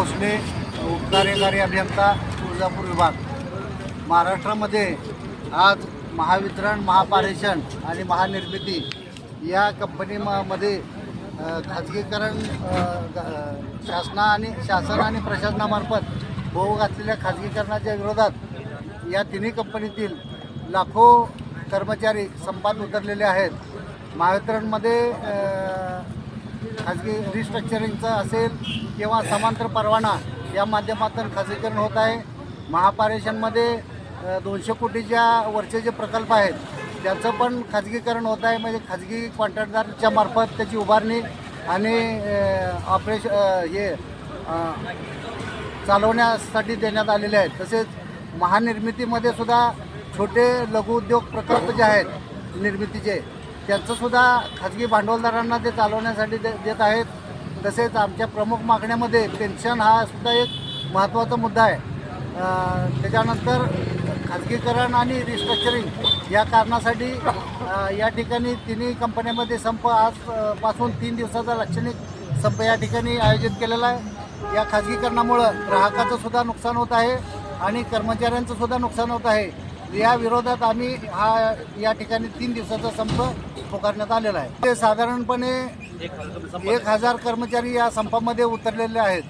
भोसले उपकार्यकारी अभियंता तुळजापूर विभाग. महाराष्ट्रामध्ये आज महावितरण महापारेषण आणि महानिर्मिती या कंपनी मध्ये खाजगीकरण शासना आणि शासन आणि प्रशासनामार्फत होऊ घातलेल्या खाजगीकरणाच्या विरोधात या तिन्ही कंपनीतील लाखो कर्मचारी संपात उतरलेले आहेत. महावितरणमध्ये खाजगी रिस्ट्रक्चरिंगचं असेल किंवा समांतर परवाना या माध्यमातून खाजगीकरण होत आहे. महापारेषणमध्ये दोनशे कोटीच्या वरचे जे प्रकल्प आहेत त्याचं पण खाजगीकरण होत आहे. म्हणजे खाजगी कॉन्ट्रॅक्टदारच्या मार्फत त्याची उभारणी आणि ऑपरेशन हे चालवण्यासाठी देण्यात आलेले आहेत. तसेच महानिर्मितीमध्ये सुद्धा छोटे लघुउद्योग प्रकल्प जे आहेत निर्मितीचे त्यांचंसुद्धा खाजगी भांडवलदारांना ते चालवण्यासाठी दे देत आहेत. तसेच आमच्या प्रमुख मागण्यामध्ये पेन्शन हा सुद्धा एक महत्त्वाचा मुद्दा आहे. त्याच्यानंतर खाजगीकरण आणि रिस्ट्रक्चरिंग या कारणासाठी या ठिकाणी तिन्ही कंपन्यांमध्ये संप आज पासून तीन दिवसाचा लाक्षणिक संप या ठिकाणी आयोजित केलेला आहे. या खाजगीकरणामुळं ग्राहकाचं सुद्धा नुकसान होत आहे आणि कर्मचाऱ्यांचं सुद्धा नुकसान होत आहे. या विरोधात आम्ही हा या ठिकाणी तीन दिवसाचा संप पुकारण्यात आलेला आहे. ते साधारणपणे एक हजार कर्मचारी या संपामध्ये उतरलेले आहेत.